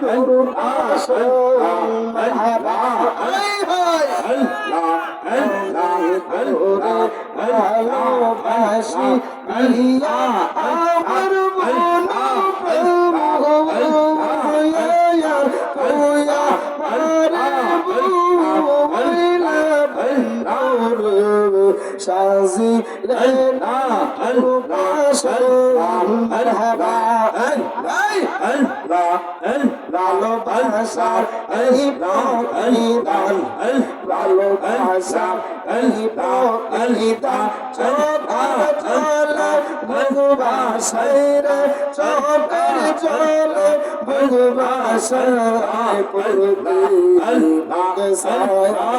نور ভালোবাসার এই বলিদান ভালোবাসার এই বলিদান চোরা চলে ভগবাসারে চোরা চলে ভগবাসারে প্রভু আল্লাহ সারা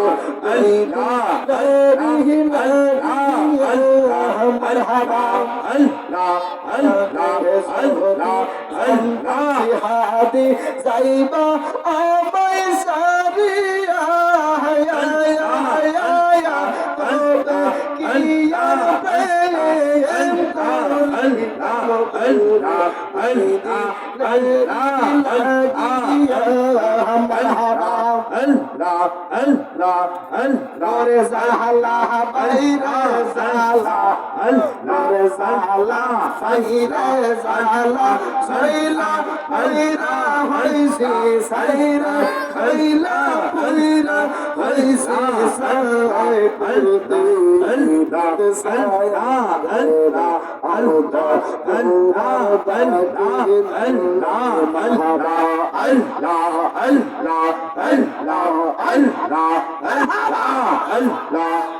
হাতে যাইবা আমায় সারিয়া Allah, Allah, Allah, Allah, And Allah, Allah, Allah, Allah, Allah, Allah, Allah, Allah, Allah, Allah, سالا سہیلا سالا سہیلا ہریرا ہری سے سہیلا ہریلا ہریرا ہری سے سائے پلتے ہندا سایا ہندا ہندا ہندا ہندا ہندا ہندا اللہ اللہ اللہ اللہ اللہ اللہ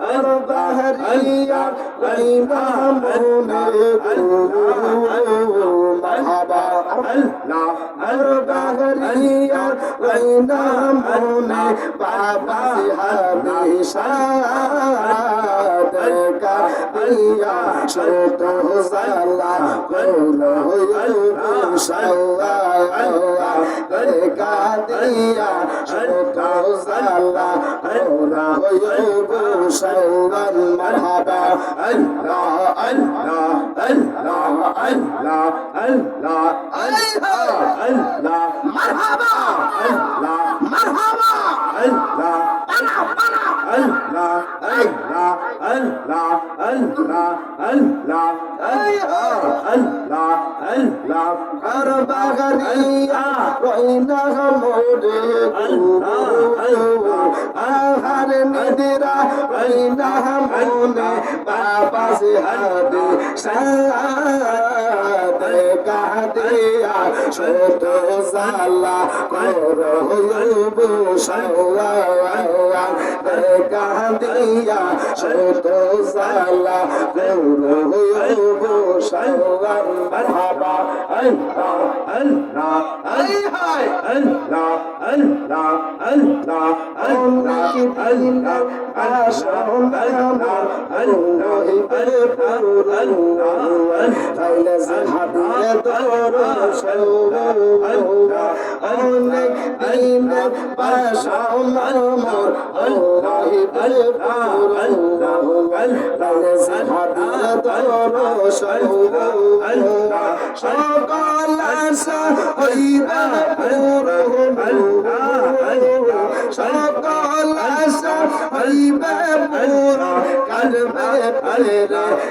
البهرية الإمام مرحبا لا البهرية الإمام بابا همیشه হইয়া শত সালা কইল হইল সালা আল্লাহ করে কাদিয়া শত সালা কইল হইল সালা মারহাবা আল্লাহ আল্লাহ আল্লাহ আল্লাহ আল্লাহ আল্লাহ আল্লাহ la Allah, Allah, Allah, Allah, Allah, Mahmuna बाबा से हदे शाद कह दिया छोट साला करो भूषवा कह दिया छोट साला करो भूषवा मरहबा अल्लाह अल्लाह अल्लाह अल्लाह अल्लाह अल्लाह अल्लाह अल्लाह সকল আশা হইবা পুরো कलमे पूरा कलमे पड़े रे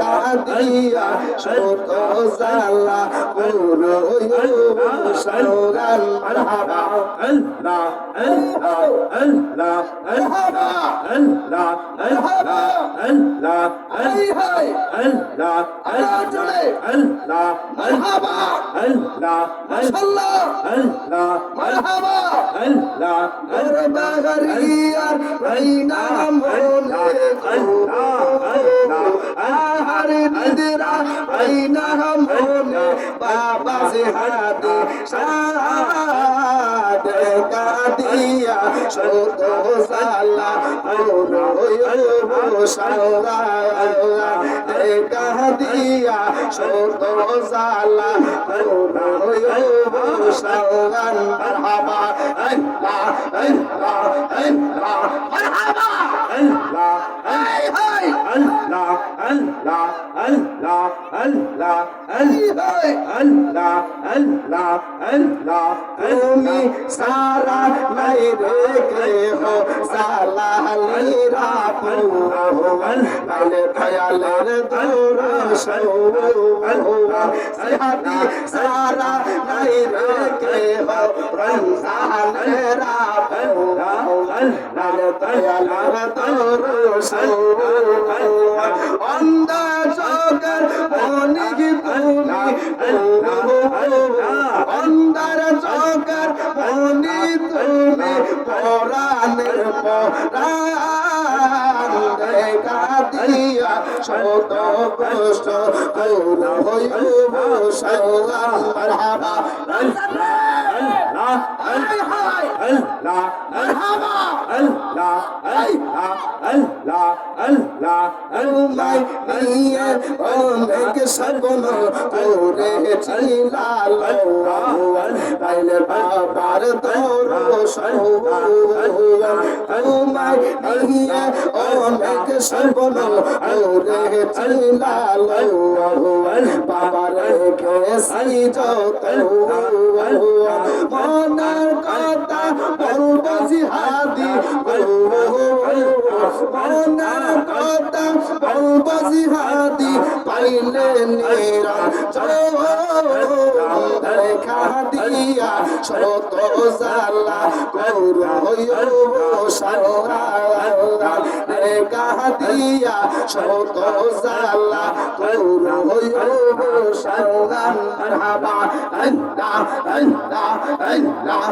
কাদিয়া শত জালা পুরো সরগান মারহাবা আল্লাহ আল্লাহ আল্লাহ আল্লাহ আল্লাহ আল্লাহ আল্লাহ আল্লাহ আল্লাহ আল্লাহ মারহাবা আল্লাহ মাশাআল্লাহ আল্লাহ মারহাবা আল্লাহ আরবা গরিয়ার আইনা মোলে আল্লাহ हरे निदरा आई ना हम होने बाबा से हाथ शाह কাটিয়া শত সালা সালা কাটিয়া শত সালা সালান হাবা আল্লাহ আল্লাহ আল্লাহ মারহাবা আল্লাহ হাই হাই আল্লাহ আল্লাহ আল্লাহ আল্লাহ আল্লাহ আল্লাহ আল্লাহ আল্লাহ তুমি সারা নাই রেখে হো সালা লীরা পুরোহন তাহলে দয়ালের দৌর সৌহন সাহাবি সারা নাই রেখে হো রমজানেরা পুরোহন তাহলে দয়ালের দৌর অন্দর শত কষ্ট কৌর হইব সওয়া মারহাবা আল্লাহ আল্লাহ আল্লাহ মারহাবা আল্লাহ আল্লাহ আল্লাহ আল্লাহ আল্লাহ নিয়ে অনেক সগুন করে চিলাল আল্লাহ আল্লাহ বাবার তোর সওয়া আল্লাহ নাই আহিয়া অনেক সর্বনাম ওরে চিলাল বাবার কেসাই যত মনার কথা বলব পাইলে নেরা চলো কাঁদিয়া শত জালা গৌর সারা রে কাঁদিয়া শত জালা গৌর সারা Allah,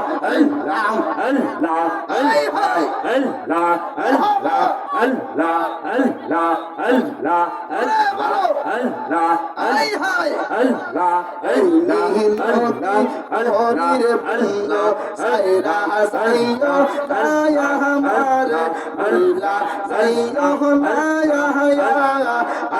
Allah, Allah, हरे भला सैरा सैया दया हमारे भला सैया हमारा हया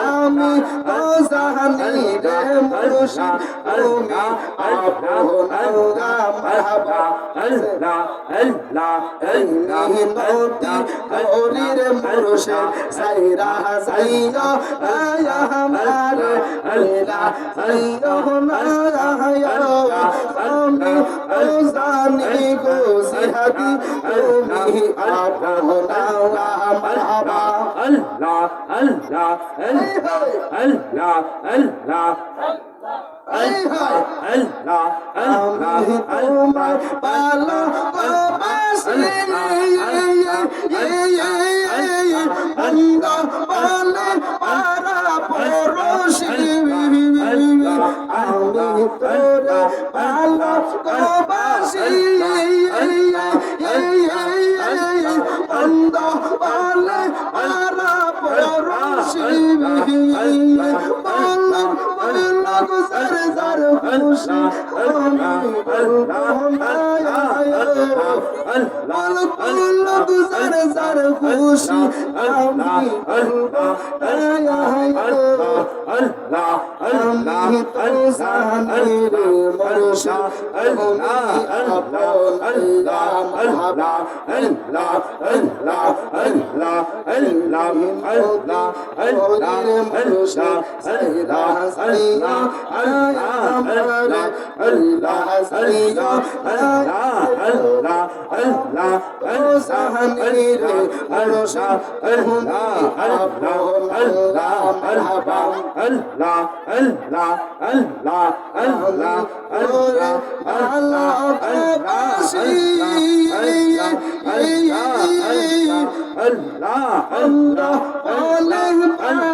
आमी तो सहनी रे मरुषा अरुमा अब्रहो अरुगा मरहबा अल्ला अल्ला अल्लाह मोती गौरी रे मरुषे सैरा सैया दया हमारे अल्ला सैया हमारा हया আমি জানি গো সিহাতি তুমি আপনা মারহাবা আল্লাহ আল্লাহ আল্লাহ আল্লাহ আল্লাহ আল্লাহ আল্লাহ তোমার পালা বাসলে বন্ধ পালে পারা পরশি আল্লাহ তোরে আলো বাসি অন্ধ পালে পারা পরশি পালন পালন সর সর খুশি পালন পালন সর সর খুশি আমি আমি তো জানের মরশা Allah, Allah, Allah, জাহানের আরশা আল্লাহ আল্লাহ আল্লাহ মারহাবা আল্লাহ আল্লাহ আল্লাহ আল্লাহ আল্লাহ আল্লাহ আবাসি আল্লাহ আল্লাহ আল্লাহ আল্লাহ আল্লাহ